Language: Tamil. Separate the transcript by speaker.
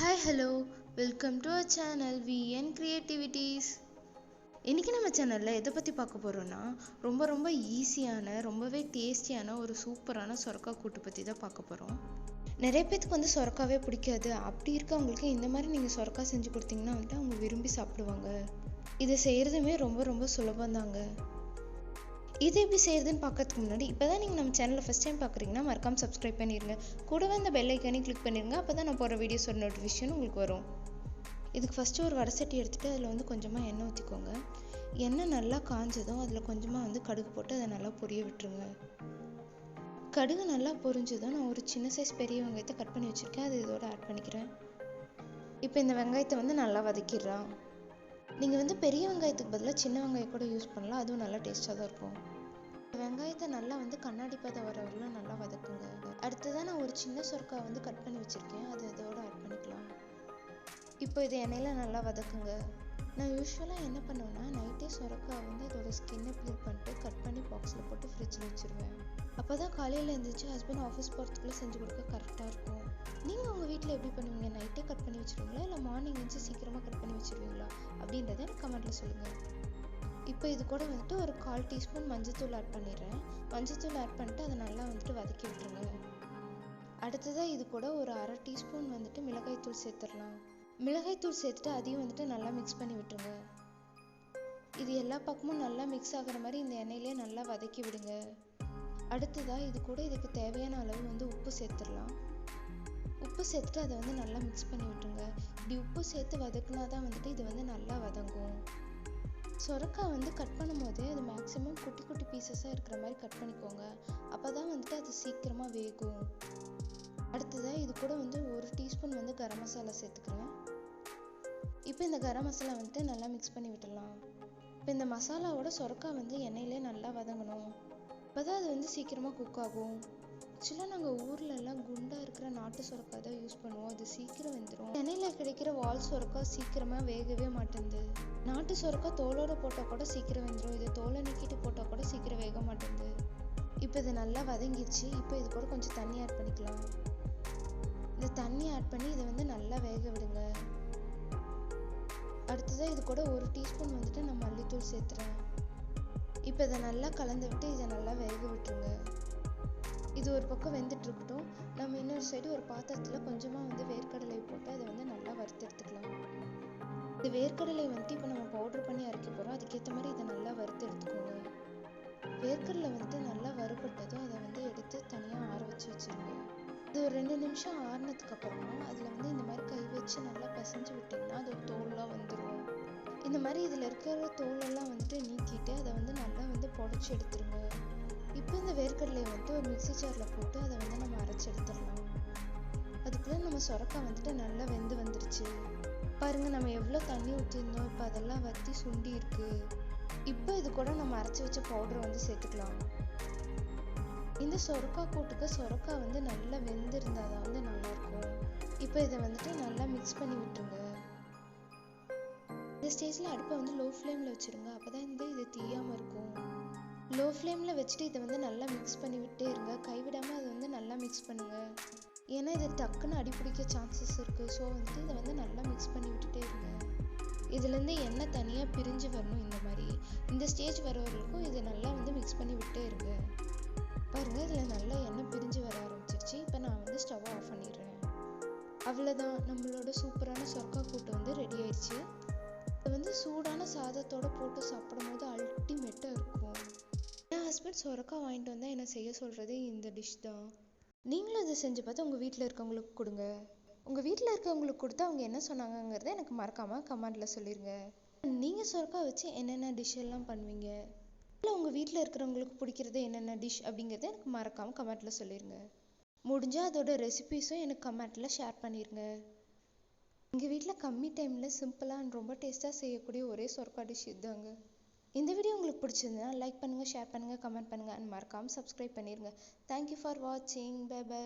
Speaker 1: Hi hello welcome to our channel VN creativities இன்றைக்கி நம்ம சேனலில் எதை பற்றி பார்க்க போகிறோன்னா ரொம்ப ரொம்ப ஈஸியான ரொம்பவே டேஸ்டியான ஒரு சூப்பரான சொரக்கா கூட்டு பற்றி தான் பார்க்க போகிறோம் நிறைய பேத்துக்கு வந்து சொரக்காவே பிடிக்காது. அப்படி இருக்கவங்களுக்கு இந்த மாதிரி நீங்கள் சொரக்கா செஞ்சு கொடுத்தீங்கன்னா வந்துட்டு அவங்க விரும்பி சாப்பிடுவாங்க. இதை செய்கிறதுமே ரொம்ப ரொம்ப சுலபம்தாங்க இது எப்படி செய்யறதுன்னு பார்க்கறதுக்கு முன்னாடி இப்போ தான் நீங்கள் நம்ம சேனலை ஃபஸ்ட் டைம் பார்க்குறீங்கன்னா மறக்காம சப்ஸ்கிரைப் பண்ணிடுங்க கூடவே அந்த பெல் ஐக்கானே கிளிக் பண்ணிடுங்க அப்போ தான் நான் போகிற வீடியோஸோட நோட்டிஃபிகேஷன் உங்களுக்கு வரும். இதுக்கு ஃபஸ்ட்டு ஒரு வடை சட்டி எடுத்துகிட்டு அதில் வந்து கொஞ்சமாக எண்ணெய் ஊற்றிக்கோங்க எண்ணெய் நல்லா காஞ்சதும் அதில் கொஞ்சமாக வந்து கடுகு போட்டு அதை நல்லா பொரிய விட்டுருங்க. கடுகு நல்லா பொரிஞ்சதும் நான் ஒரு சின்ன சைஸ் பெரிய வெங்காயத்தை கட் பண்ணி வச்சுருக்கேன். அது இதோட ஆட் பண்ணிக்கிறேன். இப்போ இந்த வெங்காயத்தை வந்து நல்லா வதக்கிடுறான் நீங்கள் வந்து பெரிய வெங்காயத்துக்கு பதிலாக சின்ன வெங்காயம் கூட யூஸ் பண்ணலாம். அதுவும் நல்லா டேஸ்ட்டாக தான் இருக்கும். வெங்காயத்தை நல்லா வந்து கண்ணாடி பதம் வர வரலாம் நல்லா வதக்குங்க. அடுத்ததாக நான் ஒரு சின்ன சொர்க்காய் வந்து கட் பண்ணி வச்சுருக்கேன். அது இதோட ஆட் பண்ணிக்கலாம். இப்போ இது எண்ணெயில் நல்லா வதக்குங்க. நான் யூஸ்வலாக என்ன பண்ணுவேன்னா நைட்டே சொரக்காய் வந்து அதோட ஸ்கின்னை க்ளீன் பண்ணிட்டு கட் பண்ணி பாக்ஸில் போட்டு ஃப்ரிட்ஜில் வச்சுருவேன். அப்போ தான் காலையில் எழுந்திரிச்சு ஹஸ்பண்ட் ஆஃபீஸ் போகிறதுக்குள்ளே செஞ்சு கொடுக்க கரெக்டாக இருக்கும். நீங்கள் உங்கள் வீட்டில் எப்படி பண்ணுவீங்க? நைட்டே கட் பண்ணி வச்சுருவீங்களா? இல்லை மார்னிங் எழுந்து சீக்கிரமாக கட் பண்ணி வச்சுருவீங்களா? அப்படின்றத எனக்கு கமெண்ட்டில் சொல்லுங்கள் இப்போ இது கூட வந்துட்டு ஒரு கால் டீஸ்பூன் மஞ்சத்தூள் ஆட் பண்ணிடுறேன். மஞ்சத்தூள் ஆட் பண்ணிட்டு அதை நல்லா வந்துட்டு வதக்கி விட்டுருங்க. அடுத்ததாக இது கூட ஒரு அரை டீஸ்பூன் வந்துட்டு மிளகாய்த்தூள் சேர்த்துடலாம். மிளகாய்த்தூள் சேர்த்துட்டு அதையும் வந்துட்டு நல்லா மிக்ஸ் பண்ணி விட்டுருங்க. இது எல்லா பக்கமும் நல்லா மிக்ஸ் ஆகிற மாதிரி இந்த எண்ணெயிலே நல்லா வதக்கி விடுங்க. அடுத்ததாக இது கூட இதுக்கு தேவையான அளவு வந்து உப்பு சேர்த்துடலாம். உப்பு சேர்த்துட்டு அதை வந்து நல்லா மிக்ஸ் பண்ணி விட்டுருங்க. இப்படி உப்பு சேர்த்து வதக்குனா தான் வந்துட்டு இது வந்து நல்லா வதங்கும். சொரக்காய் வந்து கட் பண்ணும்போது அது மேக்ஸிமம் குட்டி குட்டி பீசஸாக இருக்கிற மாதிரி கட் பண்ணிக்கோங்க. அப்போ தான் வந்துட்டு அது சீக்கிரமாக வேகும். அடுத்ததாக இது கூட வந்து ஒரு டீஸ்பூன் வந்து கரம் மசாலா சேர்த்துக்கிறேன். இப்போ இந்த கரம் மசாலா வந்துட்டு நல்லா மிக்ஸ் பண்ணி விட்டுடலாம். இப்போ இந்த மசாலாவோட சொரக்காய் வந்து எண்ணெயிலே நல்லா வதங்கணும். அப்போ தான் அது வந்து சீக்கிரமாக குக் ஆகும். ஆக்சுவலாக நாங்கள் ஊர்லலாம் குண்டாக இருக்கிற நாட்டு சுரக்காய் தான் யூஸ் பண்ணுவோம். அது சீக்கிரம் வெந்துடும் எண்ணெயில் கிடைக்கிற வால் சுரக்காய் சீக்கிரமாக வேகவே மாட்டேங்குது நாட்டு சுரக்காய் தோலோட போட்டால் கூட சீக்கிரம் வெந்துடும் இது தோலை நீக்கிட்டு போட்டால் கூட சீக்கிரம் வேக மாட்டேங்குது இப்போ இது நல்லா வதங்கிடுச்சு இப்போ இது கூட கொஞ்சம் தண்ணி ஆட் பண்ணிக்கலாம். இந்த தண்ணி ஆட் பண்ணி இதை வந்து நல்லா வேக விடுங்க. அடுத்ததாக இது கூட ஒரு டீஸ்பூன் வந்துட்டு நான் மல்லித்தூள் சேர்த்துறேன். இப்போ இதை நல்லா கலந்து விட்டு இதை நல்லா வேக விட்டுருங்க. இது ஒரு பக்கம் வெந்துட்டு இருக்கட்டும் நம்ம இன்னொரு சைடு ஒரு பாத்திரத்தில் கொஞ்சமாக வந்து வேர்க்கடலை போட்டு அதை வந்து நல்லா வறுத்து எடுத்துக்கலாம். இந்த வேர்க்கடலை வந்துட்டு இப்போ நம்ம பவுடர் பண்ணி அரைக்க போகிறோம் அதுக்கேற்ற மாதிரி இதை நல்லா வறுத்து எடுத்துக்கோங்க. வேர்க்கடலை வந்துட்டு நல்லா வறுபட்டதும் அதை வந்து எடுத்து தனியாக ஆற வச்சு வச்சுருங்க. இது ஒரு ரெண்டு நிமிஷம் ஆறுனதுக்கு அப்புறமா அதில் வந்து இந்த மாதிரி கை வச்சு நல்லா பிசைஞ்சு விட்டிங்கன்னா அது ஒரு தோல்லாம் வந்துடும் இந்த மாதிரி இதில் இருக்கிற தோலெல்லாம் வந்துட்டு நீக்கிட்டு அதை வந்து நல்லா வந்து புடச்சி எடுத்துருங்க. இப்போ இந்த வேர்க்கடலையை வந்துட்டு ஒரு மிக்சி ஜாரில் போட்டு அதை வந்து நம்ம அரைச்சி எடுத்துடலாம். அதுக்குள்ளே நம்ம சொரக்காய் வந்துட்டு நல்லா வெந்து வந்துருச்சு. பாருங்க நம்ம எவ்வளோ தண்ணி ஊற்றிருந்தோம் இப்போ அதெல்லாம் வற்றி சுண்டி இருக்கு. இப்போ இது கூட நம்ம அரைச்சி வச்ச பவுடரை வந்து சேர்த்துக்கலாம். இந்த சொரக்காய் கூட்டுக்கு சொரக்காய் வந்து நல்லா வெந்திருந்தால் தான் வந்து நல்லாயிருக்கும் இப்போ இதை வந்துட்டு நல்லா மிக்ஸ் பண்ணி விட்டுருங்க. இந்த ஸ்டேஜில் அடுப்பை வந்து லோ ஃப்ளேமில் வச்சுருங்க. அப்போ தான் வந்து இது தீயாமல் இருக்கும். லோ ஃப்ளேமில் வச்சுட்டு இதை வந்து நல்லா மிக்ஸ் பண்ணி விட்டே இருங்க. கைவிடாமல் அதை வந்து நல்லா மிக்ஸ் பண்ணுங்கள் ஏன்னா இது டக்குன்னு அடிப்பிடிக்க சான்சஸ் இருக்குது ஸோ வந்துட்டு இதை வந்து நல்லா மிக்ஸ் பண்ணி விட்டுட்டே இருங்க இதுலேருந்து எண்ணெய் தனியாக பிரிஞ்சு வரணும் இந்த மாதிரி. இந்த ஸ்டேஜ் வர வரைக்கும் இதை நல்லா வந்து மிக்ஸ் பண்ணி விட்டே இருங்க. பாருங்கள் இதில் நல்லா எண்ணெய் பிரிஞ்சு வர ஆரம்பிச்சிருச்சு. இப்போ நான் வந்து ஸ்டவ் ஆஃப் பண்ணிடுறேன். அவ்வளோதான் நம்மளோட சூப்பரான சொர்க்கா கூட்டு வந்து ரெடி ஆயிடுச்சு. சாதத்தோட போட்டு சாப்பிடும்போது அல்டிமேட்டாக இருக்கும். என் ஹஸ்பண்ட் சொரக்காய் வாங்கிட்டு வந்தால் என்ன செய்ய சொல்கிறது இந்த டிஷ் தான். நீங்களும் இதை செஞ்சு பார்த்து உங்கள் வீட்டில் இருக்கவங்களுக்கு கொடுங்க. உங்கள் வீட்டில் இருக்கவங்களுக்கு கொடுத்து அவங்க என்ன சொன்னாங்கங்கிறத எனக்கு மறக்காமல் கமெண்டில் சொல்லிடுங்க நீங்கள் சொரக்காய் வச்சு என்னென்ன டிஷ் எல்லாம் பண்ணுவீங்க? இல்லை உங்கள் வீட்டில் இருக்கிறவங்களுக்கு பிடிக்கிறது என்னென்ன டிஷ் அப்படிங்கிறத எனக்கு மறக்காமல் கமெண்ட்டில் சொல்லிடுங்க முடிஞ்சால் அதோட ரெசிபீஸும் எனக்கு கமெண்ட்டில் ஷேர் பண்ணிடுங்க எங்கள் வீட்டில் கம்மி டைமில் சிம்பிளாக அண்ட் ரொம்ப டேஸ்ட்டாக செய்யக்கூடிய ஒரே சொர்க்கா டிஷ் இதுதாங்க. இந்த வீடியோ உங்களுக்கு பிடிச்சிருந்ததுன்னா லைக் பண்ணுங்கள் ஷேர் பண்ணுங்கள் கமெண்ட் பண்ணுங்கள் அண்ட் மறக்காமல் சப்ஸ்கிரைப் பண்ணிடுங்க தேங்க்யூ ஃபார் வாட்சிங் பை பை